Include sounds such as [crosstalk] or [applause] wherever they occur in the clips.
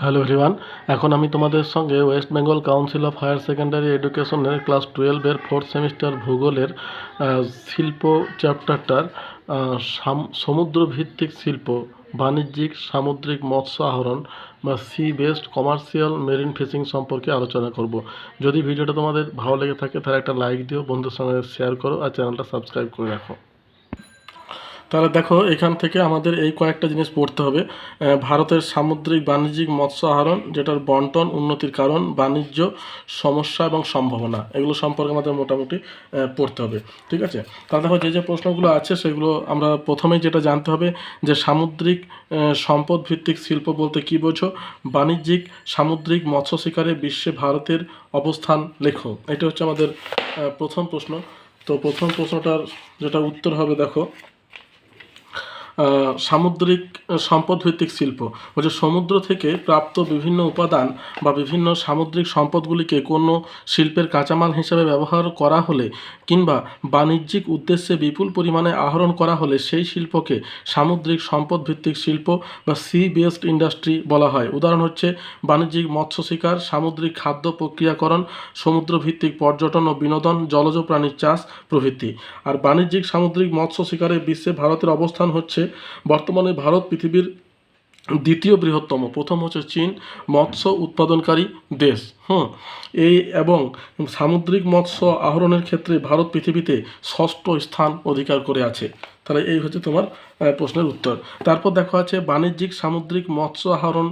Hello everyone এখন আমি তোমাদের সঙ্গে West Bengal council of higher secondary এডুকেশনের ক্লাস টুয়েলভের ফোর্থ সেমিস্টার ভূগোলের শিল্প চ্যাপ্টারটার সমুদ্রভিত্তিক শিল্প, বাণিজ্যিক, সামুদ্রিক মৎস্য আহরণ বা sea based commercial marine fishing সম্পর্কে আলোচনা করব। যদি ভিডিওটা তোমাদের ভালো লেগে থাকে তাহলে একটা লাইক দিও বন্ধুর সঙ্গে শেয়ার করো আর চ্যানেলটা সাবস্ক্রাইব করে রাখো। তাহলে দেখো, এখান থেকে আমাদের এই কয়েকটা জিনিস পড়তে হবে। ভারতের সামুদ্রিক বাণিজ্যিক মৎস্য আহরণ, যেটার বন্টন, উন্নতির কারণ, বাণিজ্য, সমস্যা এবং সম্ভাবনা, এগুলো সম্পর্কে আমাদের মোটামুটি পড়তে হবে, ঠিক আছে? তাহলে দেখো, যে যে প্রশ্নগুলো আছে, সেগুলো আমরা প্রথমেই যেটা জানতে হবে, যে সামুদ্রিক সম্পদ ভিত্তিক শিল্প বলতে কী বোঝো? বাণিজ্যিক, সামুদ্রিক মৎস্য শিকারে বিশ্বে ভারতের অবস্থান লেখো। এটা হচ্ছে আমাদের প্রথম প্রশ্ন। তো প্রথম প্রশ্নটার যেটা উত্তর হবে, দেখো সামুদ্রিক সম্পদ ভিত্তিক শিল্প। বলছে সমুদ্র থেকে প্রাপ্ত বিভিন্ন উপাদান বা বিভিন্ন সামুদ্রিক সম্পদগুলিকে কোনো শিল্পের কাঁচামাল হিসেবে ব্যবহার করা হলে কিংবা বাণিজ্যিক উদ্দেশ্যে বিপুল পরিমাণে আহরণ করা হলে সেই শিল্পকে সামুদ্রিক সম্পদ ভিত্তিক শিল্প বা সি বেসড ইন্ডাস্ট্রি বলা হয়। উদাহরণ হচ্ছে বাণিজ্যিক মৎস্য শিকার, সামুদ্রিক খাদ্য প্রক্রিয়াকরণ সমুদ্র ভিত্তিক পর্যটন ও বিনোদন, জলজ প্রাণীর চাষ প্রভৃতি। আর বাণিজ্যিক সামুদ্রিক মৎস্য শিকারে বিশ্বে ভারতের অবস্থান হচ্ছে বর্তমানে ভারত পৃথিবীর দ্বিতীয় বৃহত্তম। প্রথম হচ্ছে চীন, মৎস্য উৎপাদনকারী দেশ। হুম, এই এবং সামুদ্রিক মৎস্য আহরণের ক্ষেত্রে ভারত পৃথিবীতে ষষ্ঠ স্থান অধিকার করে আছে। তাহলে এই হচ্ছে তোমার প্রশ্নের উত্তর। তারপর দেখা আছে বাণিজ্যিক সামুদ্রিক মৎস্য আহরণ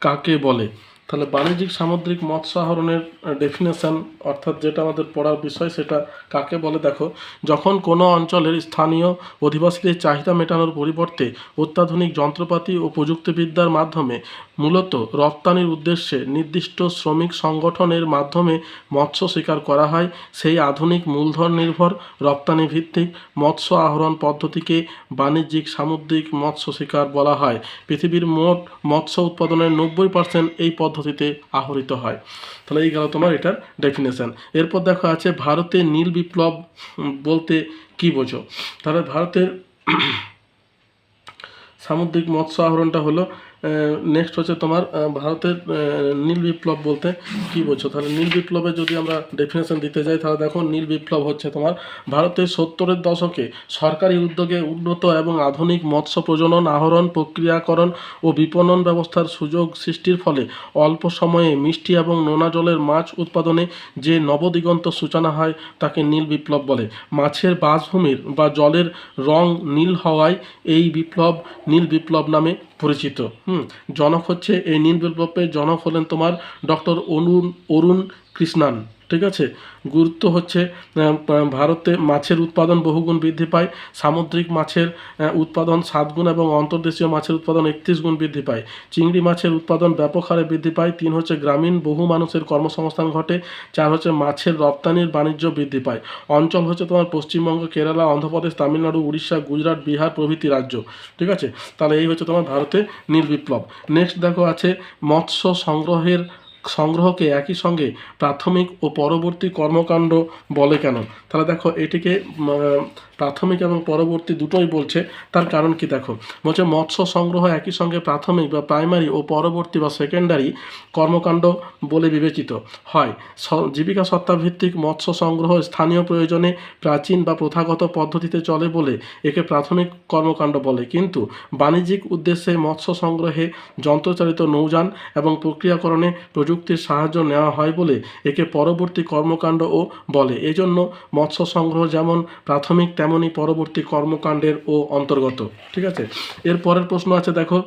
কাকে বলে? তাহলে বাণিজ্যিক সামুদ্রিক মৎস্য আহরণের ডেফিনেশন অর্থাৎ যেটা আমাদের পড়ার বিষয়, সেটা কাকে বলে? দেখো, যখন কোনো অঞ্চলের স্থানীয় অধিবাসীদের চাহিদা মেটানোর পরিবর্তে অত্যাধুনিক যন্ত্রপাতি ও প্রযুক্তিবিদ্যার মাধ্যমে মূলত রপ্তানির উদ্দেশ্যে নির্দিষ্ট শ্রমিক সংগঠনের মাধ্যমে মৎস্য শিকার করা হয়, সেই আধুনিক মূলধন নির্ভর রপ্তানি ভিত্তিক মৎস্য আহরণ পদ্ধতিকে বাণিজ্যিক সামুদ্রিক মৎস্য শিকার বলা হয়। পৃথিবীর মোট মৎস্য উৎপাদনের নব্বই পার্সেন্ট এই পদ্ধতিতে আহরিত হয়। তাহলে এই গেল তোমার এটার ডেফিনেশন এরপর দেখো আছে ভারতে নীল বিপ্লব বলতে কি বোঝো? তাহলে ভারতের [clears throat] সামুদ্রিক মৎস্য আহরণটা হলো নেক্সট হচ্ছে তোমার ভারতের নীল বিপ্লব বলতে কি বলছো তাহলে নীল বিপ্লবে যদি আমরা ডেফিনেশন দিতে যাই, তাহলে দেখো নীল বিপ্লব হচ্ছে তোমার ভারতের সত্তরের দশকে সরকারি উদ্যোগে উন্নত এবং আধুনিক মৎস্য প্রজনন, আহরণ, প্রক্রিয়াকরণ ও বিপণন ব্যবস্থার সুযোগ সৃষ্টির ফলে অল্প সময়ে মিষ্টি এবং নোনা জলের মাছ উৎপাদনে যে নবদিগন্ত সূচনা হয়, তাকে নীল বিপ্লব বলে। মাছের বাসভূমির বা জলের রং নীল হওয়ায় এই বিপ্লব নীল বিপ্লব নামে পরিচিত। হুম জনক হচ্ছে এই নীল বিপ্লবের জনক হলেন তোমার ডক্টর অরুণ অরুণ কৃষ্ণান। ঠিক আছে? গুরুত্ব হচ্ছে ভারতে মাছের উৎপাদন বহুগুণ বৃদ্ধি পায়, সামুদ্রিক মাছের উৎপাদন সাত গুণ এবং অন্তর্দেশীয় মাছের উৎপাদন একত্রিশ গুণ বৃদ্ধি পায়। চিংড়ি মাছের উৎপাদন ব্যাপক হারে বৃদ্ধি পায়, তিন হচ্ছে গ্রামীণ, বহু মানুষের কর্মসংস্থান ঘটে, চার হচ্ছে মাছের রপ্তানির বাণিজ্য বৃদ্ধি পায়। অঞ্চল হচ্ছে তোমার পশ্চিমবঙ্গ, কেরালা, অন্ধ্রপ্রদেশ, তামিলনাড়ু, উড়িষ্যা, গুজরাট, বিহার প্রভৃতি রাজ্য। ঠিক আছে? তাহলে এই হচ্ছে তোমার ভারতে নীল বিপ্লব নেক্সট দেখো আছে মৎস্য সংগ্রহের সংগ্রহকে একই সঙ্গে প্রাথমিক ও পরবর্তী কর্মকাণ্ড বলে কেন? তাহলে দেখো এটিকে প্রাথমিক এবং পরবর্তী দুটোই বলছে, তার কারণ কি দেখো? বলছে, মৎস্য সংগ্রহ একই সঙ্গে প্রাথমিক বা প্রাইমারি ও পরবর্তী বা সেকেন্ডারি কর্মকাণ্ড বলে বিবেচিত হয়। জীবিকা সত্তাভিত্তিক মৎস্য সংগ্রহ স্থানীয় প্রয়োজনে প্রাচীন বা প্রথাগত পদ্ধতিতে চলে বলে একে প্রাথমিক কর্মকাণ্ড বলে। কিন্তু বাণিজ্যিক উদ্দেশ্যে মৎস্য সংগ্রহে যন্ত্রচালিত নৌযান এবং প্রক্রিয়াকরণে প্রযুক্তির সাহায্য নেওয়া হয় বলে একে পরবর্তী কর্মকাণ্ড ও বলে। এজন্য মৎস্য সংগ্রহ যেমন প্রাথমিক তেমনি পরবর্তী কর্মকাণ্ডের ও অন্তর্গত, ঠিক আছে? এর পরের প্রশ্ন আছে, দেখো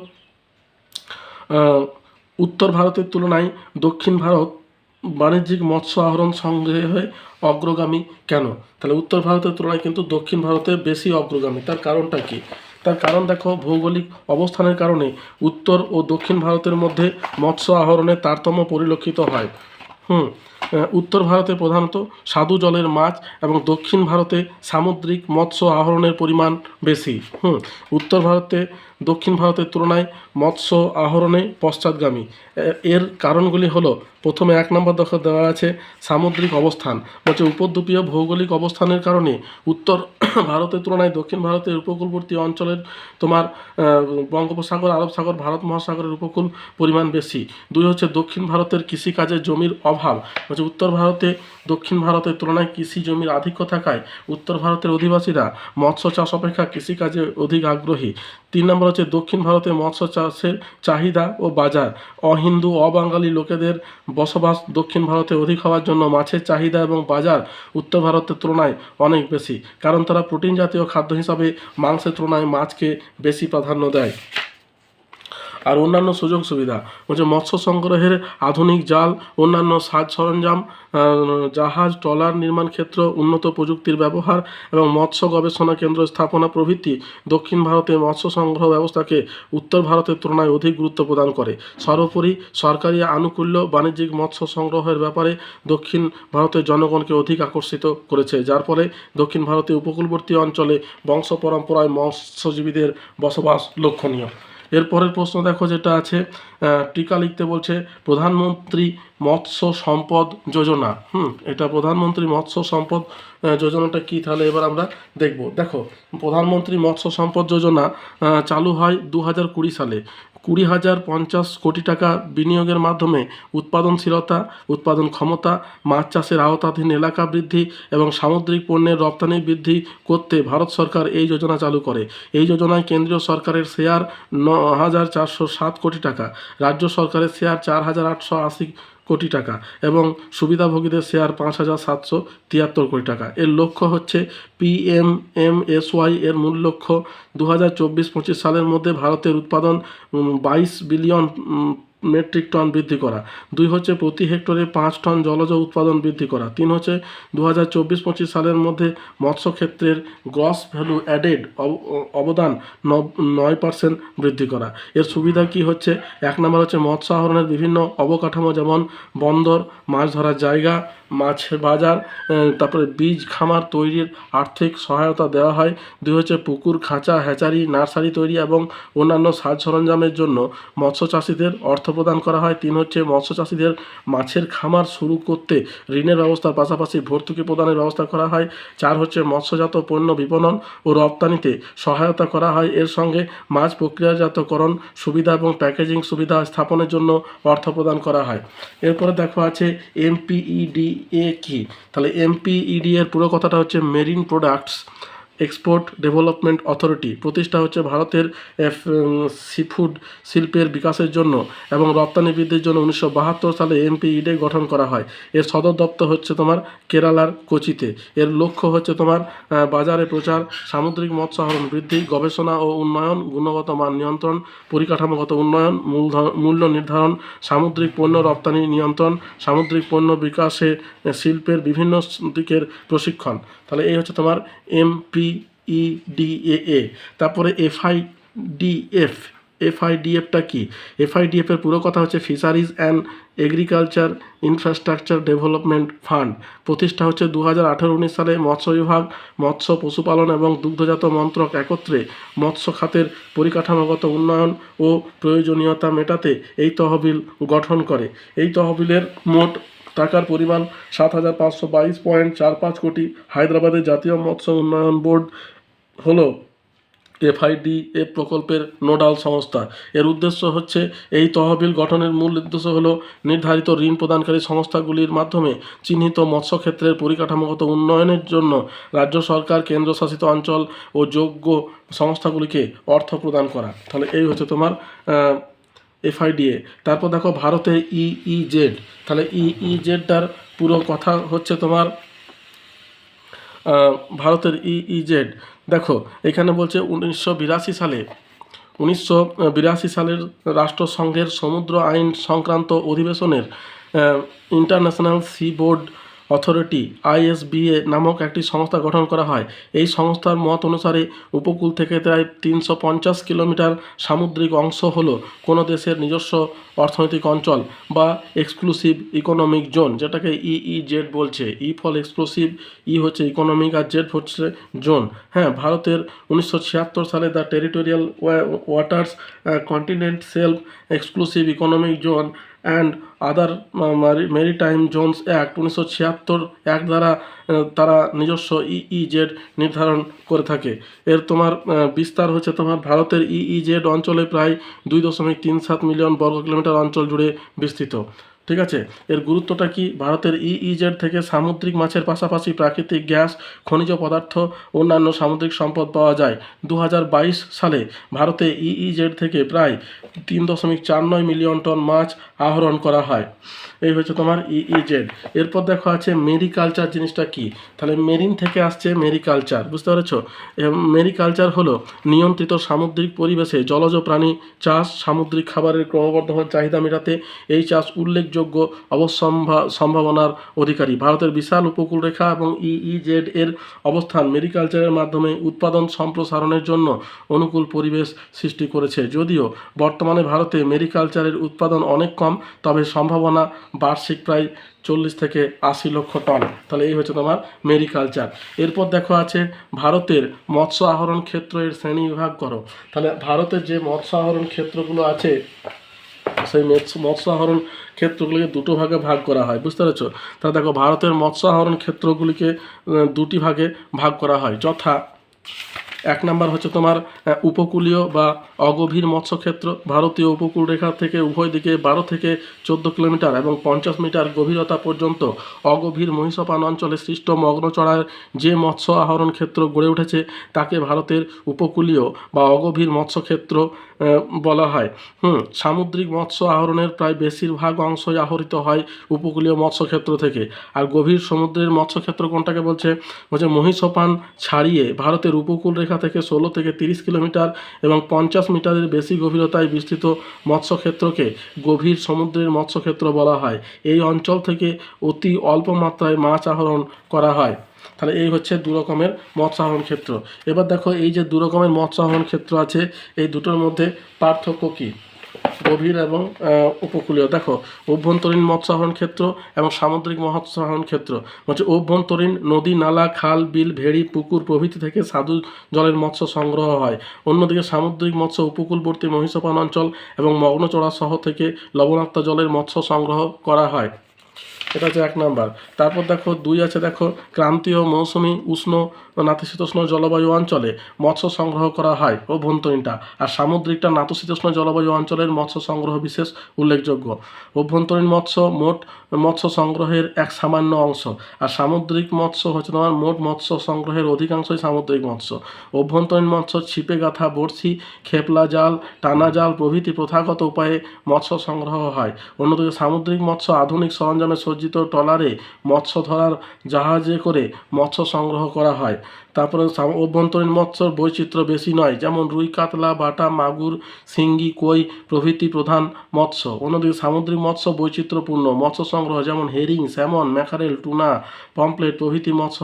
উত্তর ভারতের তুলনায় দক্ষিণ ভারত বাণিজ্যিক মৎস্য আহরণ সংগ্রহে অগ্রগামী কেন? তাহলে উত্তর ভারতের তুলনায় কিন্তু দক্ষিণ ভারতে বেশি অগ্রগামী। তার কারণটা কি? তার কারণ দেখো, ভৌগোলিক অবস্থানের কারণে উত্তর ও দক্ষিণ ভারতের মধ্যে মৎস্য আহরণের তারতম্য পরিলক্ষিত হয়। হুম উত্তর ভারতে প্রধানত স্বাদু জলের মাছ এবং দক্ষিণ ভারতে সামুদ্রিক মৎস্য আহরণের পরিমাণ বেশি। হুম, উত্তর ভারতে দক্ষিণ ভারতের তুলনায় মৎস্য আহরণে পশ্চাৎগামী। এর কারণগুলি হলো, প্রথমে এক নম্বর দখল দেওয়া আছে সামুদ্রিক অবস্থান, বলছে উপদ্বীপীয় ভৌগোলিক অবস্থানের কারণে। উত্তর [clears throat] ভারতের তুলনায় দক্ষিণ ভারতের উপকূলবর্তী অঞ্চলের তোমার বঙ্গোপসাগর, আরব সাগর, ভারত মহাসাগরের উপকূল পরিমাণ বেশি। দুই হচ্ছে দক্ষিণ ভারতের কৃষিকাজের জমির অভাব, বলছে উত্তর ভারতে, দক্ষিণ ভারতের তুলনায় কৃষি জমির আধিক্য থাকায় উত্তর ভারতের অধিবাসীরা মৎস্য চাষ অপেক্ষা কৃষিকাজে অধিক আগ্রহী। তিন নম্বর হচ্ছে দক্ষিণ ভারতে মৎস্য চাষের চাহিদা ও বাজার। অহিন্দু, অবাঙালি লোকেদের বসবাস দক্ষিণ ভারতে অধিক হওয়ার জন্য মাছের চাহিদা এবং বাজার উত্তর ভারতের তুলনায় অনেক বেশি, কারণ তারা প্রোটিন জাতীয় খাদ্য হিসাবে মাংসের তুলনায় মাছকে বেশি প্রাধান্য দেয়। আর অন্যান্য সুযোগ সুবিধা। বলছে মৎস্য সংগ্রহের আধুনিক জাল, অন্যান্য সাজ সরঞ্জাম জাহাজ, ট্রলার নির্মাণ ক্ষেত্র, উন্নত প্রযুক্তির ব্যবহার এবং মৎস্য গবেষণা কেন্দ্র স্থাপনা প্রভৃতি দক্ষিণ ভারতে মৎস্য সংগ্রহ ব্যবস্থাকে উত্তর ভারতের তুলনায় অধিক গুরুত্ব প্রদান করে। সর্বোপরি সরকারি আনুকূল্য বাণিজ্যিক মৎস্য সংগ্রহের ব্যাপারে দক্ষিণ ভারতের জনগণকে অধিক আকর্ষিত করেছে। যার ফলে দক্ষিণ ভারতের উপকূলবর্তী অঞ্চলে বংশ পরম্পরায় মৎস্যজীবীদের বসবাস লক্ষণীয়। এরপরের প্রশ্ন দেখো যেটা আছে টিকা লিখতে বলছে, প্রধানমন্ত্রী মৎস্য সম্পদ যোজনা। হুম, এটা প্রধানমন্ত্রী মৎস্য সম্পদ যোজনাটা কি তাহলে এবার আমরা দেখব। দেখো, প্রধানমন্ত্রী মৎস্য সম্পদ যোজনা চালু হয় দু হাজার কুড়ি সালে। কুড়ি হাজার পঞ্চাশ কোটি টাকা বিনিয়োগের মাধ্যমে উৎপাদনশীলতা, উৎপাদন ক্ষমতা, মাছ চাষের আওতাধীন এলাকা বৃদ্ধি এবং সামুদ্রিক পণ্যের রপ্তানি বৃদ্ধি করতে ভারত সরকার এই যোজনা চালু করে। এই যোজনায় কেন্দ্রীয় সরকারের শেয়ার ন হাজার চারশো সাত কোটি টাকা, রাজ্য সরকারের শেয়ার চার হাজার আটশো আশি কোটি টাকা এবং সুবিধাভোগীদের শেয়ার পাঁচ হাজার সাতশো তিয়াত্তর কোটি টাকা। এর লক্ষ্য হচ্ছে পিএম এম এস ওয়াই এর মূল লক্ষ্য। দু হাজার চব্বিশ পঁচিশ সালের মধ্যে ভারতের উৎপাদন বাইশ বিলিয়ন মেট্রিক টন বৃদ্ধি করা। দুই হচ্ছে প্রতি হেক্টরে পাঁচ টন জলজ উৎপাদন বৃদ্ধি করা। তিন হচ্ছে দু হাজার চব্বিশ পঁচিশ সালের মধ্যে মৎস্য ক্ষেত্রের গ্রস ভ্যালু অ্যাডেড অবদান নয় পার্সেন্ট বৃদ্ধি করা। এর সুবিধা কি হচ্ছে? এক নম্বর হচ্ছে মৎস্য আহরণের বিভিন্ন অবকাঠামো যেমন বন্দর, মাছ ধরার জায়গা মাছের বাজার তারপরে বীজ খামার তৈরির আর্থিক সহায়তা দেওয়া হয়। দুই হচ্ছে পুকুর, খাঁচা, হ্যাচারি, নার্সারি তৈরি এবং অন্যান্য সাজ সরঞ্জামের জন্য মৎস্য চাষিদের অর্থ প্রদান করা হয়। তিন হচ্ছে মৎস্য চাষিদের মাছের খামার শুরু করতে ঋণের ব্যবস্থার পাশাপাশি ভর্তুকি প্রদানের ব্যবস্থা করা হয়। চার হচ্ছে, মৎস্যজাত পণ্য বিপণন ও রপ্তানিতে সহায়তা করা হয়। এর সঙ্গে মাছ প্রক্রিয়াজাতকরণ সুবিধা এবং প্যাকেজিং সুবিধা স্থাপনের জন্য অর্থ প্রদান করা হয়। এরপরে দেখো আছে, এমপিইডিএ কি? তাহলে এমপিইডি এর পুরো কথাটা হচ্ছে, marine products export development authority. প্রতিষ্ঠা হচ্ছে ভারতের সিফুড শিল্পের বিকাশের জন্য এবং রপ্তানি বৃদ্ধির জন্য উনিশশো বাহাত্তর সালে এমপিইডে গঠন করা হয়। এর সদর দপ্তর হচ্ছে তোমার কেরালার কোচিতে। এর লক্ষ্য হচ্ছে তোমার বাজারে প্রচার, সামুদ্রিক মৎস্য আহরণ বৃদ্ধি, গবেষণা ও উন্নয়ন, গুণগত মান নিয়ন্ত্রণ, পরিকাঠামোগত উন্নয়ন মূল্য নির্ধারণ, সামুদ্রিক পণ্য রপ্তানি নিয়ন্ত্রণ, সামুদ্রিক পণ্য বিকাশে শিল্পের বিভিন্ন দিকের প্রশিক্ষণ। তাহলে এই হচ্ছে তোমার এমপিইডিএএ তারপরে এফআইডিএফ এফআইডিএফটা কি? এর পুরো কথা হচ্ছে fisheries and agriculture infrastructure development fund প্রতিষ্ঠা হচ্ছে দু হাজার আঠারো উনিশ সালে মৎস্য বিভাগ, মৎস্য পশুপালন এবং দুগ্ধজাত মন্ত্রক একত্রে মৎস্য খাতের পরিকাঠামোগত উন্নয়ন ও প্রয়োজনীয়তা মেটাতে এই তহবিল গঠন করে। এই তহবিলের মোট টাকার পরিমাণ সাত হাজার পাঁচশো বাইশ পয়েন্ট চার পাঁচ কোটি। হায়দ্রাবাদের জাতীয় মৎস্য উন্নয়ন বোর্ড হলো এফআইডি এ প্রকল্পের নোডাল সংস্থা। এর উদ্দেশ্য হচ্ছে এই তহবিল গঠনের মূল উদ্দেশ্য হলো নির্ধারিত ঋণ প্রদানকারী সংস্থাগুলির মাধ্যমে চিহ্নিত মৎস্য ক্ষেত্রের পরিকাঠামোগত উন্নয়নের জন্য রাজ্য সরকার কেন্দ্রশাসিত অঞ্চল ও যোগ্য সংস্থাগুলিকে অর্থ প্রদান করা। তাহলে এই হচ্ছে তোমার এফআইডিএ তারপর দেখো ভারতে ইইজেড তাহলে ইইজেডটার পুরো কথা হচ্ছে তোমার ভারতের ইইজেড দেখো, এখানে বলছে উনিশশো বিরাশি সালে, উনিশশো বিরাশি সালের রাষ্ট্রসংঘের সমুদ্র আইন সংক্রান্ত অধিবেশনের international sea board authority ISBA নামক একটি সংস্থা গঠন করা হয়। এই সংস্থার মত অনুসারে উপকূল থেকে প্রায় তিনশো পঞ্চাশ কিলোমিটার সামুদ্রিক অংশ হলো কোনো দেশের নিজস্ব অর্থনৈতিক অঞ্চল বা এক্সক্লুসিভ ইকোনমিক জোন, যেটাকে ইইজেড বলছে। ই ফল এক্সক্লুসিভ ই হচ্ছে ইকোনমিক আর জেড হচ্ছে জোন। হ্যাঁ ভারতের উনিশশো ছিয়াত্তর সালে the territorial waters continent shelf exclusive economic zone and other maritime zones act উনিশশো ছিয়াত্তর অ্যাক্ট দ্বারা তারা নিজস্ব ইইজেড নির্ধারণ করে থাকে। এর তোমার বিস্তার হচ্ছে তোমার ভারতের ইইজেড অঞ্চলে প্রায় দুই দশমিক তিন সাত মিলিয়ন বর্গ কিলোমিটার অঞ্চল জুড়ে বিস্তৃত। ঠিক আছে? এর গুরুত্বটা কি? ভারতের ইইজেড থেকে সামুদ্রিক মাছের পাশাপাশি প্রাকৃতিক গ্যাস, খনিজ পদার্থ, অন্যান্য সামুদ্রিক সম্পদ পাওয়া যায়। দু হাজার বাইশ সালে ভারতে ইইজেড থেকে প্রায় তিন দশমিক চার নয় মিলিয়ন টন মাছ আহরণ করা হয়। এই হচ্ছে তোমার ইইজেড এরপর দেখো আছে মেরিকালচার জিনিসটা কি? তাহলে মেরিন থেকে আসছে মেরিকালচার, বুঝতে পেরেছ? মেরিকালচার হলো নিয়ন্ত্রিত সামুদ্রিক পরিবেশে জলজ প্রাণী চাষ, সামুদ্রিক খাবারের ক্রমবর্ধমান চাহিদা মেটাতে এই চাষ উল্লেখযোগ্য অবসম্ভা, সম্ভাবনার অধিকারী। ভারতের বিশাল উপকূল রেখা এবং ইইজেড এর অবস্থান মেরিকালচারের মাধ্যমে উৎপাদন সম্প্রসারণের জন্য অনুকূল পরিবেশ সৃষ্টি করেছে। যদিও বর্তমানে ভারতে মেরিকালচারের উৎপাদন অনেক কম, তবে সম্ভাবনা বার্ষিক প্রায় চল্লিশ থেকে আশি লক্ষ টন। তাহলে এই হচ্ছে তোমার মেরিকালচার। এরপর দেখো আছে ভারতের মৎস্য আহরণ ক্ষেত্র এর শ্রেণি বিভাগ করো তাহলে ভারতের যে মৎস্য আহরণ ক্ষেত্রগুলো আছে সেই মৎস্য মৎস্য আহরণ ক্ষেত্রগুলিকে দুটো ভাগে ভাগ করা হয়, বুঝতে পেরেছ? তাহলে দেখো, ভারতের মৎস্য আহরণ ক্ষেত্রগুলিকে দুটি ভাগে ভাগ করা হয়। যথা এক নাম্বার হচ্ছে তোমার উপকূলীয় বা অগভীর মৎস্যক্ষেত্র। ভারতীয় উপকূল রেখা থেকে উভয় দিকে বারো থেকে চোদ্দ কিলোমিটার এবং পঞ্চাশ মিটার গভীরতা পর্যন্ত অগভীর মহিষপান অঞ্চলে সৃষ্ট মগ্নচড়ার যে মৎস্য আহরণ ক্ষেত্র গড়ে উঠেছে, তাকে ভারতের উপকূলীয় বা অগভীর মৎস্যক্ষেত্র বলা হয়। হুম, সামুদ্রিক মৎস্য আহরণের প্রায় বেশিরভাগ অংশই আহরিত হয় উপকূলীয় মৎস্যক্ষেত্র থেকে। আর গভীর সমুদ্রের মৎস্যক্ষেত্র কোনটাকে বলছে? বলছে মহিষপান ছাড়িয়ে ভারতের উপকূল রেখা থেকে ষোলো থেকে তিরিশ কিলোমিটার এবং পঞ্চাশ মিটারের বেশি গভীরতায় বিস্তৃত মৎস্যক্ষেত্রকে গভীর সমুদ্রের মৎস্যক্ষেত্র বলা হয়। এই অঞ্চল থেকে অতি অল্প মাত্রায় মাছ আহরণ করা হয়। তাহলে এই হচ্ছে দু রকমের মৎস্য আহরণ ক্ষেত্র। এবার দেখো এই যে দু রকমের মৎস্য আহরণ ক্ষেত্র আছে, এই দুটোর মধ্যে পার্থক্য কী? গভীর এবং উপকূলীয়। দেখো, অভ্যন্তরীণ মৎস্যাহরণ ক্ষেত্র এবং সামুদ্রিক মৎস্যাহরণ ক্ষেত্র। হচ্ছে অভ্যন্তরীণ নদী, নালা, খাল, বিল, ভেড়ি, পুকুর প্রভৃতি থেকে সাধু জলের মৎস্য সংগ্রহ হয়। অন্যদিকে সামুদ্রিক মৎস্য উপকূলবর্তী মহিষপান অঞ্চল এবং মগ্নচড়া সহ থেকে লবণাক্ত জলের মৎস্য সংগ্রহ করা হয়। এটা হচ্ছে এক নাম্বার। তারপর দেখো দুই আছে দেখো ক্রান্তীয় মৌসুমি উষ্ণ নাতিশীতোষ্ণ জলবায়ু অঞ্চলে মৎস্য সংগ্রহ করা হয় অভ্যন্তরীণটা আর সামুদ্রিকটা নাতিশীতোষ্ণ জলবায়ু অঞ্চলের মৎস্য সংগ্রহ বিশেষ উল্লেখযোগ্য। অভ্যন্তরীণ মৎস্য মোট মৎস্য সংগ্রহের এক সামান্য অংশ। আর সামুদ্রিক মৎস্য হচ্ছে তোমার মোট মৎস্য সংগ্রহের অধিকাংশই সামুদ্রিক মৎস্য। অভ্যন্তরীণ মৎস্য ছিপে গাঁথা বড়শি, খেপলা জাল, টানা জাল প্রভৃতি প্রথাগত উপায়ে মৎস্য সংগ্রহ হয়। অন্যদিকে সামুদ্রিক মৎস্য আধুনিক সরঞ্জামে সজ্জিত ট্রলারে মৎস্য ধরার জাহাজে করে মৎস্য সংগ্রহ করা হয়। তারপরে অভ্যন্তরীণ মৎস্যর বৈচিত্র্য বেশি নয়, যেমন রুই, কাতলা, বাটা, মাগুর, শিঙ্গি, কই প্রভৃতি প্রধান মৎস্য। অন্যদিকে সামুদ্রিক মৎস্য বৈচিত্র্যপূর্ণ। মৎস্য সংগ্রহ যেমন herring, salmon, mackerel, tuna pomfret প্রভৃতি মৎস্য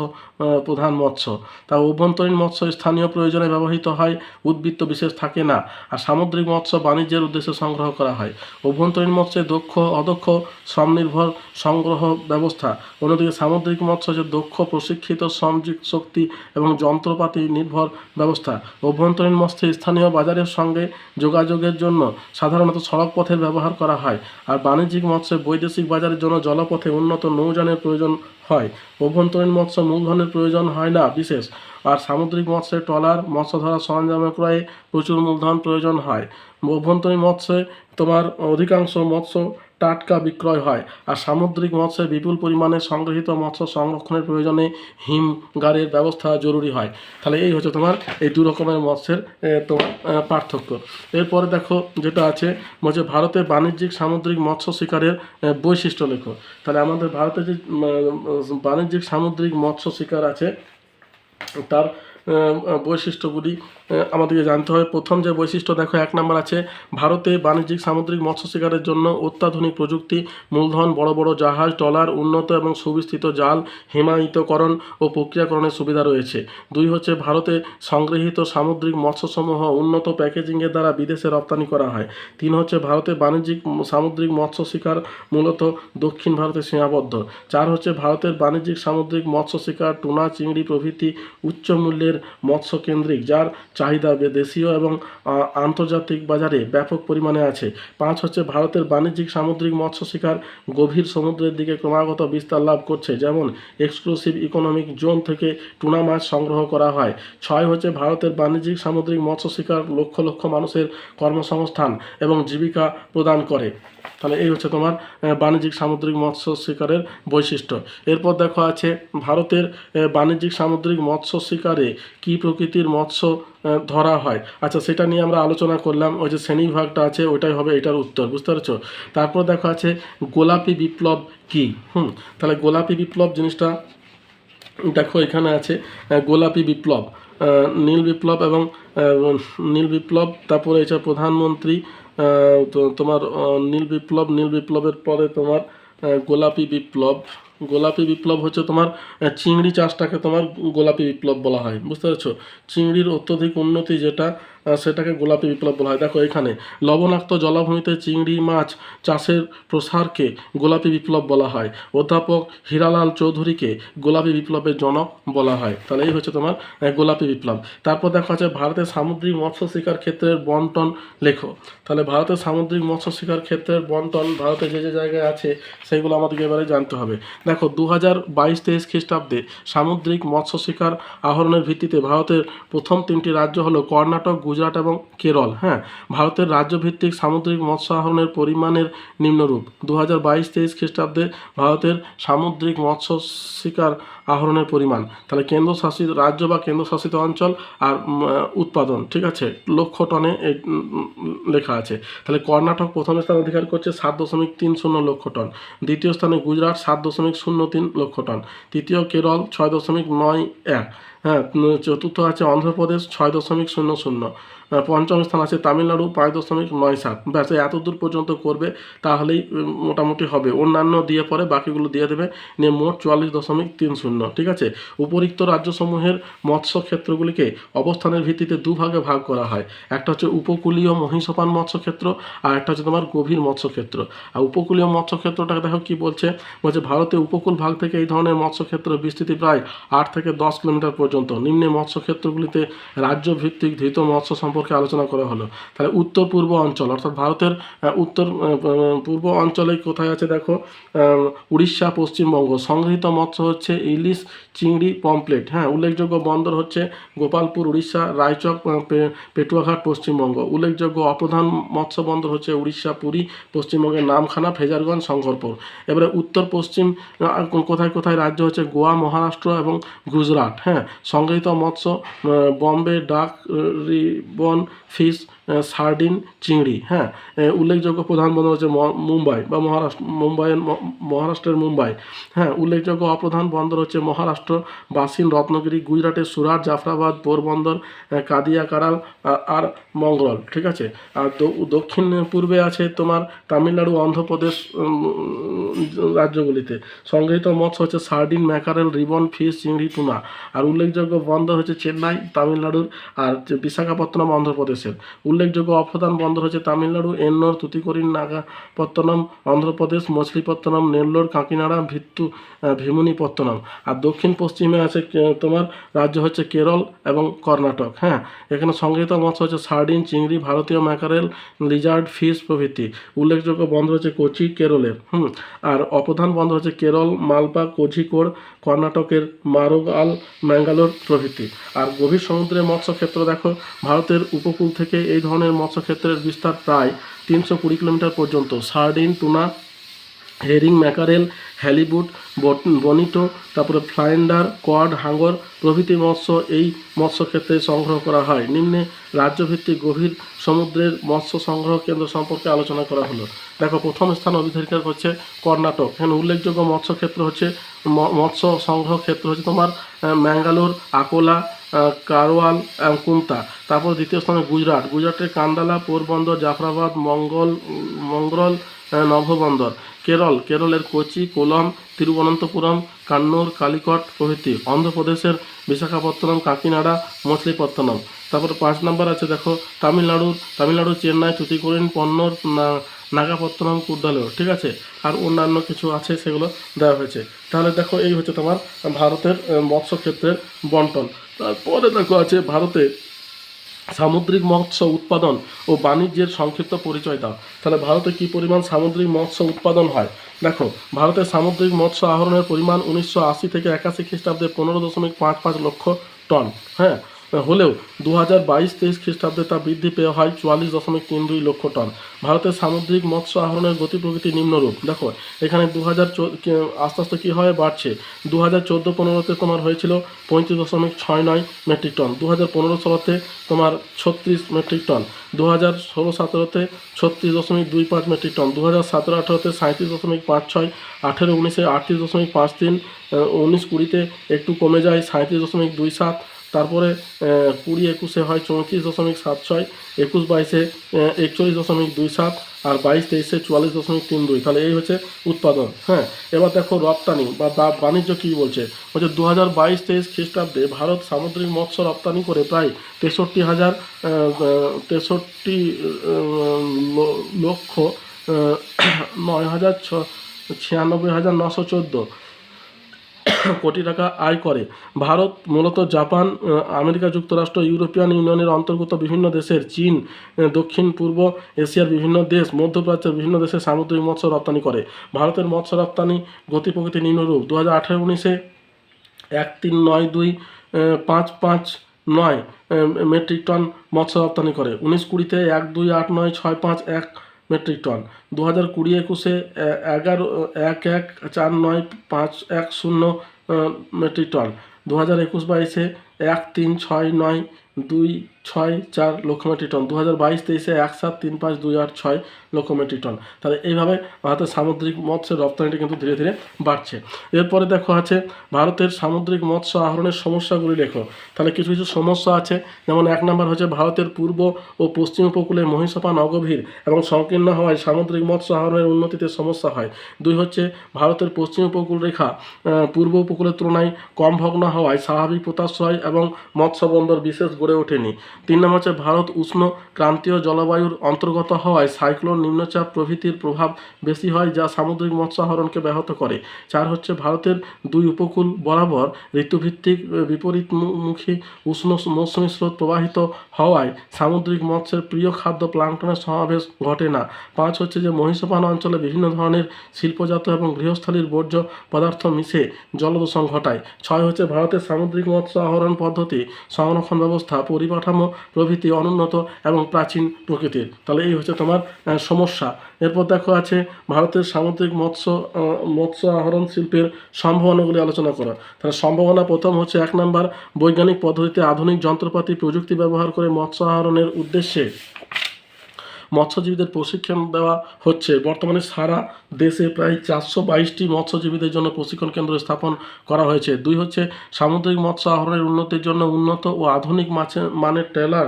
প্রধান মৎস্য। তা অভ্যন্তরীণ মৎস্য স্থানীয় প্রয়োজনে ব্যবহৃত হয় উদ্বৃত্ত বিশেষ থাকে না, আর সামুদ্রিক মৎস্য বাণিজ্যের উদ্দেশ্যে সংগ্রহ করা হয়। অভ্যন্তরীণ মৎস্যে দক্ষ, অদক্ষ শ্রম নির্ভর সংগ্রহ ব্যবস্থা। অন্যদিকে সামুদ্রিক মৎস্য যে দক্ষ, প্রশিক্ষিত শ্রমযুক্ত শক্তি এবং যন্ত্রপাতি নির্ভর ব্যবস্থা। অভ্যন্তরীণ মৎস্যে স্থানীয় বাজারের সঙ্গে যোগাযোগের জন্য সাধারণত সড়ক পথের ব্যবহার করা হয় আর বাণিজ্যিক মৎস্যে বৈদেশিক বাজারের জন্য জলপথে উন্নত নৌযানের প্রয়োজন হয়। অভ্যন্তরীণ মৎস্য মূলধনের প্রয়োজন হয় না বিশেষ। আর সামুদ্রিক মৎস্যে ট্রলার মৎস্য ধরার সরঞ্জামের ক্রয়ে প্রচুর মূলধন প্রয়োজন হয়। অভ্যন্তরীণ মৎস্যে তোমার অধিকাংশ মৎস্য টাটকা বিক্রয় হয়। আর সামুদ্রিক মৎস্যের বিপুল পরিমাণে সংগৃহীত মৎস্য সংরক্ষণের প্রয়োজনে হিমগারের ব্যবস্থা জরুরি হয়। তাহলে এই হচ্ছে তোমার, এই দু রকমের মৎস্যের তোমার পার্থক্য। এরপরে দেখো যেটা আছে, বলছে ভারতে বাণিজ্যিক সামুদ্রিক মৎস্য শিকারের বৈশিষ্ট্য লেখো। তাহলে আমাদের ভারতে যে বাণিজ্যিক সামুদ্রিক মৎস্য শিকার আছে, তার বৈশিষ্ট্যগুলি আমাদেরকে জানতে হয়। প্রথম যে বৈশিষ্ট্য, দেখো, এক নম্বর আছে, ভারতে বাণিজ্যিক সামুদ্রিক মৎস্য শিকারের জন্য অত্যাধুনিক প্রযুক্তি, মূলধন, বড় বড় জাহাজ, ট্রলার, উন্নত এবং সুবিস্তৃত জাল, হিমায়িতকরণ ও প্রক্রিয়াকরণের সুবিধা রয়েছে। দুই হচ্ছে, ভারতে সংগৃহীত সামুদ্রিক মৎস্যসমূহ উন্নত প্যাকেজিংয়ের দ্বারা বিদেশে রপ্তানি করা হয়। তিন হচ্ছে, ভারতে বাণিজ্যিক সামুদ্রিক মৎস্য শিকার মূলত দক্ষিণ ভারতে সীমাবদ্ধ। চার হচ্ছে, ভারতের বাণিজ্যিক সামুদ্রিক মৎস্য শিকার, টুনা, চিংড়ি প্রভৃতি উচ্চ মূল্যের মৎস্য কেন্দ্রিক, যার চাহিদা দেশীয় এবং আন্তর্জাতিক বাজারে ব্যাপক পরিমাণে আছে। পাঁচ হচ্ছে ভারতের বাণিজ্যিক সামুদ্রিক মৎস্য শিকার গভীর সমুদ্রের দিকে ক্রমাগত বিস্তার লাভ করছে, যেমন এক্সক্লুসিভ ইকোনমিক জোন থেকে টুনা মাছ সংগ্রহ করা হয়। ছয় হচ্ছে ভারতের বাণিজ্যিক সামুদ্রিক মৎস্য শিকার লক্ষ লক্ষ মানুষের কর্মসংস্থান এবং জীবিকা প্রদান করে। তাহলে এই হচ্ছে তোমার বাণিজ্যিক সামুদ্রিক মৎস্য শিকারের বৈশিষ্ট্য। এরপর দেখো আছে ভারতের বাণিজ্যিক সামুদ্রিক মৎস্য শিকারে কী প্রকৃতির মৎস্য ধরা হয়। আচ্ছা সেটা নিয়ে আমরা আলোচনা করলাম। ওই যে শ্রেণীবিভাগটা আছে, ওইটাই হবে, এটার উত্তর, বুঝতে পারছ? তারপর দেখো আছে, গোলাপি বিপ্লব কি? হুম, তাহলে গোলাপি বিপ্লব জিনিসটা দেখো, এখানে আছে গোলাপি বিপ্লব নীল বিপ্লব এবং নীল বিপ্লব, তারপরে এটা প্রধানমন্ত্রী তোমার নীল বিপ্লব, নীল বিপ্লবের পরে তোমার গোলাপি বিপ্লব। গোলাপি বিপ্লব হচ্ছে তোমার চিংড়ি চাষটাকে তোমার গোলাপি বিপ্লব বলা হয়, বুঝতে পারছ? চিংড়ির অত্যধিক উন্নতি যেটা সেটাকে গোলাপি বিপ্লব বলা হয়। দেখো এখানে, লবণাক্ত জলাভূমিতে চিংড়ি মাছ চাষের প্রসারকে গোলাপি বিপ্লব বলা হয়। অধ্যাপক হীরালাল চৌধুরীকে গোলাপি বিপ্লবের জনক বলা হয়। তাহলে এই হচ্ছে তোমার গোলাপি বিপ্লব। তারপর দেখা যাচ্ছে ভারতের সামুদ্রিক মৎস্য শিকার ক্ষেত্রের বন্টন লেখো। তাহলে ভারতের সামুদ্রিক মৎস্য শিকার ক্ষেত্রের বন্টন ভারতে যে যে জায়গায় আছে, সেগুলো আমাদেরকে এবারে জানতে হবে। দেখো দু হাজার বাইশ তেইশ খ্রিস্টাব্দে সামুদ্রিক মৎস্য শিকার আহরণের ভিত্তিতে ভারতের প্রথম তিনটি রাজ্য হলো কর্ণাটক গুজরাট এবং কেরল হ্যাঁ? ভারতের রাজ্যভিত্তিক সামুদ্রিক মৎস্য আহরণের পরিমাণের নিম্নরূপ। দু হাজার বাইশ তেইশ খ্রিস্টাব্দে ভারতের সামুদ্রিক মৎস্য শিকার আহরণের পরিমাণ। তাহলে কেন্দ্রশাসিত রাজ্য বা কেন্দ্রশাসিত অঞ্চল আর উৎপাদন, ঠিক আছে? লক্ষ টনে লেখা আছে। তাহলে কর্ণাটক প্রথম স্থান অধিকার করছে সাত দশমিক তিন শূন্য লক্ষ টন। দ্বিতীয় স্থানে গুজরাট সাত দশমিক শূন্য তিন লক্ষ টন। তৃতীয় কেরল ছয় দশমিক নয় এক। হ্যাঁ চতুর্থ আছে অন্ধ্রপ্রদেশ ছয় দশমিক শূন্য শূন্য। পঞ্চম স্থান আছে তামিলনাড়ু পাঁচ দশমিক নয় সাত। ব্যাস এত দূর পর্যন্ত করবে, তাহলেই মোটামুটি হবে। অন্যান্য দিয়ে পরে বাকিগুলো দিয়ে দেবে, নিয়ে মোট চুয়াল্লিশ দশমিক তিন শূন্য, ঠিক আছে? উপরিক্ত রাজ্যসমূহের মৎস্য ক্ষেত্রগুলিকে অবস্থানের ভিত্তিতে দুভাগে ভাগ করা হয়। একটা হচ্ছে উপকূলীয় মহিষপান মৎস্যক্ষেত্র, আর একটা হচ্ছে তোমার গভীর মৎস্যক্ষেত্র। আর উপকূলীয় মৎস্যক্ষেত্রটাকে দেখো কি বলছে? বলছে ভারতে উপকূল ভাগ থেকে এই ধরনের মৎস্যক্ষেত্র বিস্তৃতি প্রায় আট থেকে দশ কিলোমিটার পর্যন্ত। নিম্নে মৎস্যক্ষেত্রগুলিতে রাজ্য ভিত্তিক ধৃত মৎস্য সম্পর্কে আলোচনা করা হলো। তাহলে উত্তর পূর্ব অঞ্চল অর্থাৎ ভারতের উত্তর পূর্ব অঞ্চলে কোথায় আছে দেখো? উড়িষ্যা পশ্চিমবঙ্গ। সংগৃহীত মৎস্য হচ্ছে ইলিশ চিংড়ি পমপ্লেট হ্যাঁ উল্লেখযোগ্য বন্দর হচ্ছে গোপালপুর উড়িষ্যা রায়চক পেটুয়াঘাট পশ্চিমবঙ্গ। উল্লেখযোগ্য অপ্রধান মৎস্য বন্দর হচ্ছে উড়িষ্যা পুরী পশ্চিমবঙ্গের নামখানা ফেজারগঞ্জ শঙ্করপুর। এবারে উত্তর পশ্চিম কোথায় কোথায় রাজ্য হচ্ছে? গোয়া মহারাষ্ট্র এবং গুজরাট। হ্যাঁ সংগৃহীত মৎস্য Bombay duck ah, ribbon fish ah, sardine চিংড়ি হ্যাঁ? উল্লেখযোগ্য প্রধান বন্দর হচ্ছে মুম্বাই বা মহারাষ্ট্র, মুম্বাইয়ের মহারাষ্ট্রের মুম্বাই হ্যাঁ? উল্লেখযোগ্য অপ্রধান বন্দর হচ্ছে মহারাষ্ট্র, বাসিন, রত্নগিরি, গুজরাটের সুরাট, জাফরাবাদ, পোরবন্দর কাদিয়া, কারাল আর মঙ্গল ঠিক আছে? আর দক্ষিণ পূর্বে আছে তোমার তামিলনাড়ু, অন্ধ্রপ্রদেশ রাজ্যগুলিতে। সংগৃহীত মৎস্য হচ্ছে সার্ডিন, ম্যাকারেল, রিবন, ফিশ, চিংড়ি, টুনা। আর উল্লেখযোগ্য বন্দর হচ্ছে চেন্নাই, তামিলনাড়ুর, আর বিশাখাপত্তনম, অন্ধ্রপ্রদেশের। উল্লেখযোগ্য অপ্রধান বন্দর হচ্ছে তামিলনাড়ু, এন্নোর, তুতিকোরিন, নাগাপত্তনম, অন্ধ্রপ্রদেশ, মছলিপত্তনম, নেল্লোর, কাঁকিনাড়া, ভিত্তু ভীমনিপত্তনম। আর দক্ষিণ পশ্চিমে আছে তোমার রাজ্য হচ্ছে কেরল এবং কর্ণাটক হ্যাঁ? এখানে সংগৃহীত মৎস্য হচ্ছে সার্ডিন, চিংড়ি, ভারতীয় ম্যাকারেল, লিজার্ড, ফিশ প্রভৃতি। উল্লেখযোগ্য বন্দর হচ্ছে কোচি, কেরলের, হুম? আর অপ্রধান বন্দর হচ্ছে কেরল, মালপা, কোঝিকোড়, কর্ণাটকের মারোগাল, ম্যাঙ্গালোর প্রভৃতি। আর গভীর সমুদ্রের মৎস্যক্ষেত্র দেখো, ভারতের উপকূল থেকে এই ধরনের মৎস্যক্ষেত্রের বিস্তার প্রায় তিনশো কুড়ি কিলোমিটার পর্যন্ত। Sardine, tuna, herring, mackerel halibut বট- বনিটো, তারপরে ফ্লাইন্ডার কড হাঙ্গর প্রভৃতি মৎস্য এই মৎস্যক্ষেত্রে সংগ্রহ করা হয়। নিম্নে রাজ্যভিত্তিক গভীর সমুদ্রের মৎস্য সংগ্রহ কেন্দ্র সম্পর্কে আলোচনা করা হলো। দেখো, প্রথম স্থান অধিকার হচ্ছে কর্ণাটক। এখানে উল্লেখযোগ্য মৎস্যক্ষেত্র হচ্ছে মৎস্য সংগ্রহ ক্ষেত্র হচ্ছে তোমার ম্যাঙ্গালোর, আকোলা কারওয়াল কুমতা তারপর দ্বিতীয় স্থানে গুজরাট। গুজরাটের কান্দালা পোরবন্দর জাফরাবাদ মঙ্গল মঙ্গল নভবন্দর। কেরল। কেরলের কোচি কোলম তিরুবনন্তপুরম কান্নুর কালিকট প্রভৃতি। অন্ধ্রপ্রদেশের বিশাখাপত্তনম কাকিনাড়া মছলিপত্তনম। তারপর পাঁচ নম্বর আছে দেখো তামিলনাড়ুর তামিলনাড়ুর চেন্নাই তুতিকোরিন পন্নর নাগাপত্তনম কুর্দালেও ঠিক আছে? আর অন্যান্য কিছু আছে সেগুলো দেওয়া হয়েছে। তাহলে দেখো এই হচ্ছে তোমার ভারতের আহ, মৎস্য ক্ষেত্রের বন্টন। তারপরে দেখো আছে ভারতে সামুদ্রিক মৎস্য উৎপাদন ও বাণিজ্যের সংক্ষিপ্ত পরিচয় দাও তাহলে ভারতে কী পরিমাণ সামুদ্রিক মৎস্য উৎপাদন হয়? দেখো ভারতের সামুদ্রিক মৎস্য আহরণের পরিমাণ উনিশশো আশি থেকে একাশি খ্রিস্টাব্দে পনেরো দশমিক পাঁচ পাঁচ লক্ষ টন হ্যাঁ? হলেও দু হাজার বাইশ, তেইশ খ্রিস্টাব্দে তা বৃদ্ধি পেয়ে হয় চুয়াল্লিশ দশমিক তিন দুই লক্ষ টন। ভারতের সামুদ্রিক মৎস্য আহরণের গতি প্রকৃতি নিম্নরূপ। দেখো, এখানে দু হাজার আস্তে আস্তে কী হয়? বাড়ছে। দু হাজার চোদ্দ পনেরোতে তোমার হয়েছিল পঁয়ত্রিশ দশমিক ছয় নয় মেট্রিক টন। দু হাজার পনেরো ষোলোতে তোমার ছত্রিশ মেট্রিক টন। দু হাজার ষোলো সতেরোতে ছত্রিশ দশমিক দুই পাঁচ মেট্রিক টন। দু হাজার সতেরো আঠেরোতে সাঁত্রিশ দশমিক পাঁচ ছয়, আঠেরো উনিশে আটত্রিশ দশমিক পাঁচ তিন উনিশ কুড়িতে একটু কমে যায় সাঁত্রিশ দশমিক দুই সাত তারপরে কুড়ি একুশে হয় চৌত্রিশ দশমিক সাত ছয়, একুশ বাইশে একচল্লিশ দশমিক দুই সাত, আর বাইশ তেইশে চুয়াল্লিশ দশমিক তিন দুই। তাহলে এই হচ্ছে উৎপাদন হ্যাঁ? এবার দেখো রপ্তানি বা বাণিজ্য কী বলছে? বলছে দু হাজার বাইশ তেইশ খ্রিস্টাব্দে ভারত সামুদ্রিক মৎস্য রপ্তানি করে প্রায় তেষট্টি হাজার তেষট্টি লক্ষ নয় হাজার ছ, ছিয়ানব্বই হাজার নশো চোদ্দ কোটি টাকা আয় করে। ভারত, মূলত জাপান আমেরিকা, যুক্তরাষ্ট্র, ইউরোপিয়ান ইউনিয়নের অন্তর্গত বিভিন্ন দেশের চীন দক্ষিণ, পূর্ব এশিয়ার বিভিন্ন দেশ, মধ্যপ্রাচ্যের বিভিন্ন দেশে সামুদ্রিক মৎস্য রপ্তানি করে। ভারতের মৎস্য রপ্তানি গতি প্রকৃতি নিম্নরূপ। দু হাজার আঠেরো উনিশে এক তিন নয় দুই পাঁচ পাঁচ নয় মেট্রিক টন মৎস্য রপ্তানি করে। উনিশ কুড়িতে এক দুই আট নয় ছয় পাঁচ এক মেট্রিক টন। দু হাজার কুড়ি একুশে এগারো এক এক, চার, নয়, পাঁচ, এক, শূন্য মেট্রিক টন। দু হাজার একুশ বাইশে, এক, তিন, ছয়, নয়, দুই ছয় চার লক্ষ মেট্রিক টন দু হাজার বাইশ তেইশে এক সাত তিন পাঁচ দুই আট ছয় লক্ষ মেট্রিক টন তাহলে এইভাবে ভারতের সামুদ্রিক মৎস্যের রপ্তানিটা কিন্তু ধীরে ধীরে বাড়ছে। এরপরে দেখো আছে ভারতের সামুদ্রিক মৎস্য আহরণের সমস্যাগুলি লেখো। তাহলে কিছু কিছু সমস্যা আছে, যেমন এক নম্বর হচ্ছে ভারতের পূর্ব ও পশ্চিম উপকূলে মহিষাপান অগভীর এবং সংকীর্ণ হওয়ায় সামুদ্রিক মৎস্য আহরণের উন্নতিতে সমস্যা হয়। দুই হচ্ছে ভারতের পশ্চিম উপকূল রেখা পূর্ব উপকূলের তুলনায় কম ভগ্ন হওয়ায় স্বাভাবিক পোতাশ্রয় এবং মৎস্য বন্দর বিশেষ গড়ে ওঠেনি। তিন নম্বর হচ্ছে ভারত উষ্ণ ক্রান্তীয় জলবায়ুর অন্তর্গত হওয়ায় সাইক্লোন নিম্নচাপ প্রভৃতির প্রভাব বেশি হয় যা সামুদ্রিক মৎস্য আহরণকে ব্যাহত করে। চার হচ্ছে ভারতের দুই উপকূল বরাবর ঋতুভিত্তিক বিপরীতমুখী উষ্ণ মৌসুমী স্রোত প্রবাহিত হওয়ায় সামুদ্রিক মৎস্যের প্রিয় খাদ্য প্লাঙ্কটনের সমাবেশ ঘটে না। পাঁচ হচ্ছে যে মহিষপান অঞ্চলে বিভিন্ন ধরনের শিল্পজাত এবং গৃহস্থলীর বর্জ্য পদার্থ মিশে জলদূষণ ঘটায়। ছয় হচ্ছে ভারতের সামুদ্রিক মৎস্য আহরণ পদ্ধতি সংরক্ষণ ব্যবস্থা, পরিকাঠামো প্রভৃতি অনুন্নত এবং প্রাচীন প্রকৃতির। তাহলে এই হচ্ছে তোমার সমস্যা। এরপর দেখো আছে ভারতের সামুদ্রিক মৎস্য মৎস্য আহরণ শিল্পের সম্ভাবনাগুলি আলোচনা করা। তাহলে সম্ভাবনা প্রথম হচ্ছে এক নম্বর, বৈজ্ঞানিক পদ্ধতিতে আধুনিক যন্ত্রপাতি প্রযুক্তি ব্যবহার করে মৎস্য আহরণের উদ্দেশ্যে মৎস্যজীবীদের প্রশিক্ষণ দেওয়া হচ্ছে। বর্তমানে সারা দেশে প্রায় চারশো বাইশটি মৎস্যজীবীদের জন্য প্রশিক্ষণ কেন্দ্র স্থাপন করা হয়েছে। দুই হচ্ছে সামুদ্রিক মৎস্য আহরণের উন্নতির জন্য উন্নত ও আধুনিক মাছের মানের ট্রেলার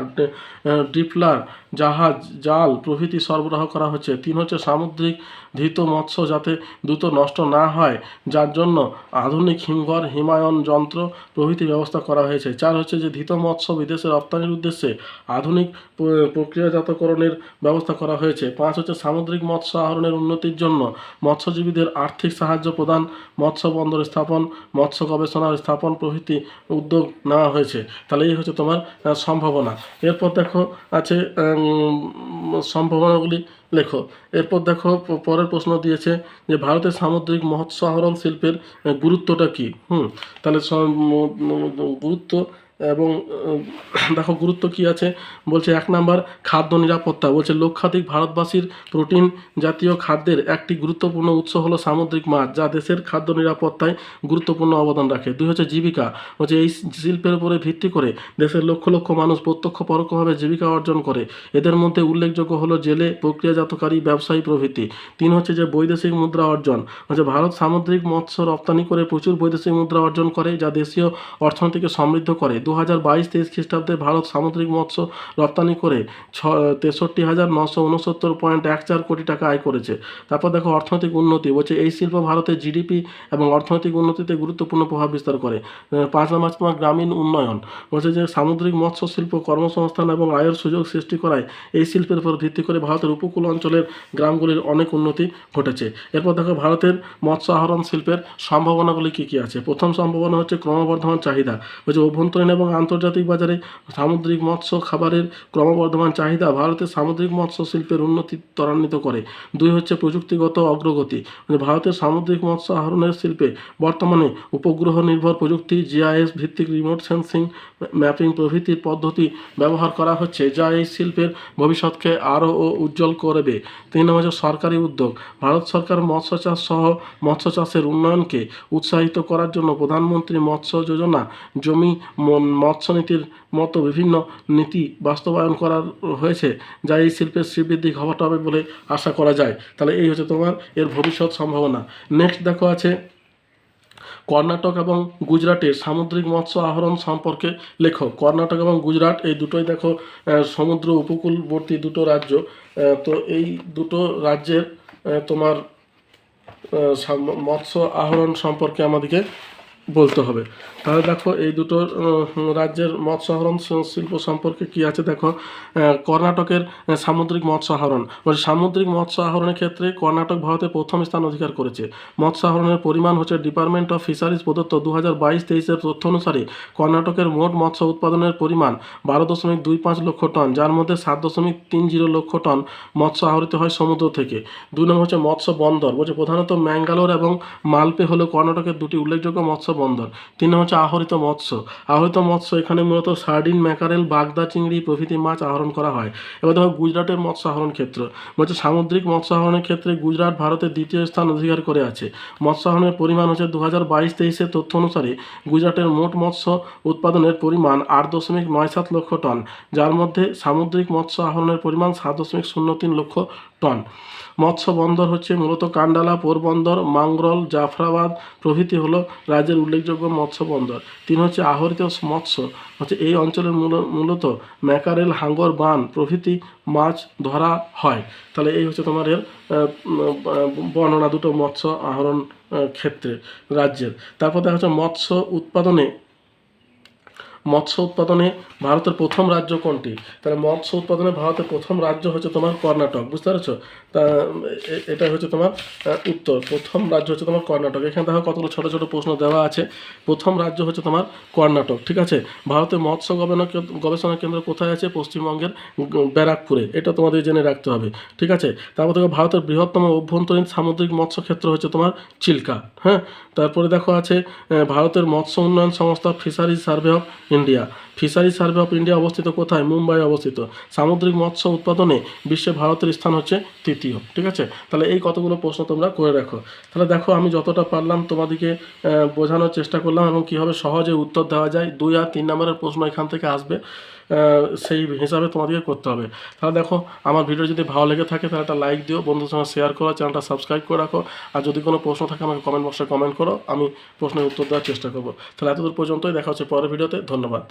ডিপলার জাহাজ, জাল, প্রভৃতি সরবরাহ করা হচ্ছে। তিন হচ্ছে সামুদ্রিক ধৃত মৎস্য যাতে দ্রুত নষ্ট না হয়। যার জন্য আধুনিক হিমঘর, হিমায়ন যন্ত্র প্রভৃতি ব্যবস্থা করা হয়েছে। চার হচ্ছে যে ধৃত মৎস্য বিদেশে রপ্তানির উদ্দেশ্যে আধুনিক প্রক্রিয়াজাতকরণের ব্যবস্থা করা হয়েছে। পাঁচ হচ্ছে সামুদ্রিক মৎস্য আহরণের উন্নতির জন্য মৎস্যজীবীদের আর্থিক সাহায্য প্রদান, মৎস্য বন্দর স্থাপন, মৎস্য গবেষণার স্থাপন প্রভৃতি উদ্যোগ নেওয়া হয়েছে। তাহলে এই হচ্ছে তোমার সম্ভাবনা। এরপর দেখো আছে সম্ভাবনাগুলি লেখো। এরপর দেখো পরের প্রশ্ন দিয়েছে যে, ভারতের সামুদ্রিক মৎস্য আহরণ শিল্পের গুরুত্বটা কী? হুম, তাহলে গুরুত্ব এবং দেখো গুরুত্ব কি আছে? বলছে এক নাম্বার, খাদ্য নিরাপত্তা। বলছে লক্ষাধিক ভারতবাসীর প্রোটিন জাতীয় খাদ্যের একটি গুরুত্বপূর্ণ উৎস হলো সামুদ্রিক মাছ, যা দেশের খাদ্য নিরাপত্তায় গুরুত্বপূর্ণ অবদান রাখে। দুই হচ্ছে জীবিকা। বলছে এই শিল্পের উপরে ভিত্তি করে দেশের লক্ষ লক্ষ মানুষ প্রত্যক্ষ পরোক্ষভাবে জীবিকা অর্জন করে। এদের মধ্যে উল্লেখযোগ্য হলো জেলে প্রক্রিয়াজাতকারী ব্যবসায়ী প্রভৃতি। তিন হচ্ছে যে বৈদেশিক মুদ্রা অর্জন। হচ্ছে ভারত সামুদ্রিক মৎস্য রপ্তানি করে প্রচুর বৈদেশিক মুদ্রা অর্জন করে, যা দেশীয় অর্থনীতিকে সমৃদ্ধ করে। দু হাজার বাইশ তেইশ খ্রিস্টাব্দে ভারত সামুদ্রিক মৎস্য রপ্তানি করে ছ তেষট্টি হাজার নশো উনসত্তর পয়েন্ট এক চার কোটি টাকা আয় করেছে। তারপর দেখো অর্থনৈতিক উন্নতি, বলছে এই শিল্প ভারতের জিডিপি এবং অর্থনৈতিক উন্নতিতে গুরুত্বপূর্ণ প্রভাব বিস্তার করে। পাঁচ নম্বর তোমার গ্রামীণ উন্নয়ন, বলছে যে সামুদ্রিক মৎস্য শিল্প কর্মসংস্থান এবং আয়ের সুযোগ সৃষ্টি করায় এই শিল্পের উপর ভিত্তি করে ভারতের উপকূল অঞ্চলের গ্রামগুলির অনেক উন্নতি ঘটেছে। এরপর দেখো ভারতের মৎস্য আহরণ শিল্পের সম্ভাবনাগুলি কী কী আছে? প্রথম সম্ভাবনা হচ্ছে ক্রমবর্ধমান চাহিদা, বলছে অভ্যন্তরীণ এবং আন্তর্জাতিক বাজারে সামুদ্রিক মৎস্য খাবারের ক্রমবর্ধমান চাহিদা ভারতের সামুদ্রিক মৎস্য শিল্পের উন্নতি ত্বরান্বিত করে। দুই হচ্ছে প্রযুক্তিগত অগ্রগতি। মানে ভারতের সামুদ্রিক মৎস্য আহরণের শিল্পে বর্তমানে উপগ্রহ নির্ভর প্রযুক্তি, জিআইএস ভিত্তিক রিমোট সেন্সিং ম্যাপিং প্রভৃতির পদ্ধতি ব্যবহার করা হচ্ছে, যা এই শিল্পের ভবিষ্যৎকে আরও উজ্জ্বল করবে। তিন নম্বর সরকারি উদ্যোগ, ভারত সরকার মৎস্য চাষ সহ মৎস্য চাষের উন্নয়নকে উৎসাহিত করার জন্য প্রধানমন্ত্রী মৎস্য যোজনা, জমি মৎস্য নীতির মতো বিভিন্ন নীতি বাস্তবায়ন করা হয়েছে, যা এই শিল্পের শ্রীবৃদ্ধি ঘটাবে বলে আশা করা যায়। তাহলে এই হচ্ছে তোমার এর ভবিষ্যৎ সম্ভাবনা। নেক্সট দেখো আছে কর্ণাটক এবং গুজরাটের সামুদ্রিক মৎস্য আহরণ সম্পর্কে লেখো। কর্ণাটক এবং গুজরাট, এই দুটোই দেখো সমুদ্র উপকূলবর্তী দুটো রাজ্য। তো এই দুটো রাজ্যের তোমার মৎস্য আহরণ সম্পর্কে আমাদেরকে বলতে হবে। তাহলে দেখো এই দুটো রাজ্যের মৎস্য আহরণ শিল্প সম্পর্কে কি আছে দেখো। কর্ণাটকের সামুদ্রিক মৎস্য আহরণ। বলছে সামুদ্রিক মৎস্য আহরণের ক্ষেত্রে কর্ণাটক ভারতে প্রথম স্থান অধিকার করেছে। মৎস্য আহরণের পরিমাণ হচ্ছে ডিপার্টমেন্ট অফ ফিশারিজ প্রদত্ত দু হাজার বাইশ তেইশের তথ্য অনুসারে কর্ণাটকের মোট মৎস্য উৎপাদনের পরিমাণ বারো দশমিক দুই পাঁচ লক্ষ টন, যার মধ্যে সাত দশমিক তিন জিরো লক্ষ টন মৎস্য আহরিত হয় সমুদ্র থেকে। দুই নম্বর হচ্ছে মৎস্য বন্দর। বলছে প্রধানত ম্যাঙ্গালোর এবং মালপে হলো কর্ণাটকের দুটি উল্লেখযোগ্য মৎস্য বন্দর। তিন হচ্ছে আহরিত মৎস্য। আহরিত মৎস্য এখানে মূলত সার্ডিন, ম্যাকারেল, বাগদা, চিংড়ি প্রভৃতি মাছ আহরণ করা হয়। এবার দেখো গুজরাটের মৎস্য আহরণ ক্ষেত্র। বলছে সামুদ্রিক মৎস্য আহরণের ক্ষেত্রে গুজরাট ভারতের দ্বিতীয় স্থান অধিকার করে আছে। মৎস্য আহরণের পরিমাণ হচ্ছে দু হাজার বাইশ তেইশের তথ্য অনুসারে গুজরাটের মোট মৎস্য উৎপাদনের পরিমাণ আট দশমিক নয় সাত লক্ষ টন, যার মধ্যে সামুদ্রিক মৎস্য আহরণের পরিমাণ সাত দশমিক শূন্য তিন লক্ষ টন। মৎস্য বন্দর হচ্ছে মূলত কান্ডালা, পোরবন্দর মাংরল জাফরাবাদ প্রভৃতি হলো রাজ্যের উল্লেখযোগ্য মৎস্য বন্দর তিন হচ্ছে আহরিত মৎস্য। হচ্ছে এই অঞ্চলের মূল- মূলত ম্যাকারেল হাঙ্গর বান প্রভৃতি মাছ ধরা হয়। তাহলে এই হচ্ছে তোমার এর বর্ণনা দুটো মৎস্য আহরণ ক্ষেত্রে, রাজ্যের। তারপর দেখা যাচ্ছে মৎস্য উৎপাদনে মৎস্য উৎপাদনে ভারতের প্রথম রাজ্য কোনটি? তাহলে মৎস্য উৎপাদনে ভারতের প্রথম রাজ্য হচ্ছে তোমার কর্ণাটক, বুঝতে পারছ? তা এটা হচ্ছে তোমার উত্তর। প্রথম রাজ্য হচ্ছে তোমার কর্ণাটক। এখানে দেখো কতগুলো ছোটো ছোটো প্রশ্ন দেওয়া আছে। প্রথম রাজ্য হচ্ছে তোমার কর্ণাটক, ঠিক আছে? ভারতের মৎস্য গবেষণা গবেষণা কেন্দ্র কোথায় আছে? পশ্চিমবঙ্গের ব্যারাকপুরে। এটা তোমাদের জেনে রাখতে হবে, ঠিক আছে? তারপর দেখো ভারতের বৃহত্তম অভ্যন্তরীণ সামুদ্রিক মৎস্য ক্ষেত্র হচ্ছে তোমার চিল্কা হ্যাঁ? তারপরে দেখো আছে ভারতের মৎস্য উন্নয়ন সংস্থা fisheries survey of India. Fishery survey of India অবস্থিত কোথায়? মুম্বাই অবস্থিত। সামুদ্রিক মৎস্য উৎপাদনে বিশ্বে ভারতের স্থান হচ্ছে তৃতীয়। ঠিক আছে? তাহলে এই কতগুলো প্রশ্ন তোমরা করে রাখো। তাহলে দেখো, আমি যতটা পারলাম তোমাদেরকে বোঝানোর চেষ্টা করলাম এবং কীভাবে সহজে উত্তর দেওয়া যায়। দুই আর তিন নম্বরের প্রশ্ন এখান থেকে আসবে। সেই হিসাবে তোমাদেরকে করতে হবে। তাহলে দেখো, আমার ভিডিও যদি ভালো লেগে থাকে, তাহলে একটা লাইক দিও, বন্ধুদের সঙ্গে শেয়ার করো চ্যানেলটা সাবস্ক্রাইব করে রাখো। আর যদি কোনো প্রশ্ন থাকে, আমাকে কমেন্ট বক্সে কমেন্ট করো, আমি প্রশ্নের উত্তর দেওয়ার চেষ্টা করব। তাহলে এতদূর পর্যন্তই, দেখা হচ্ছে পরের ভিডিওতে ধন্যবাদ।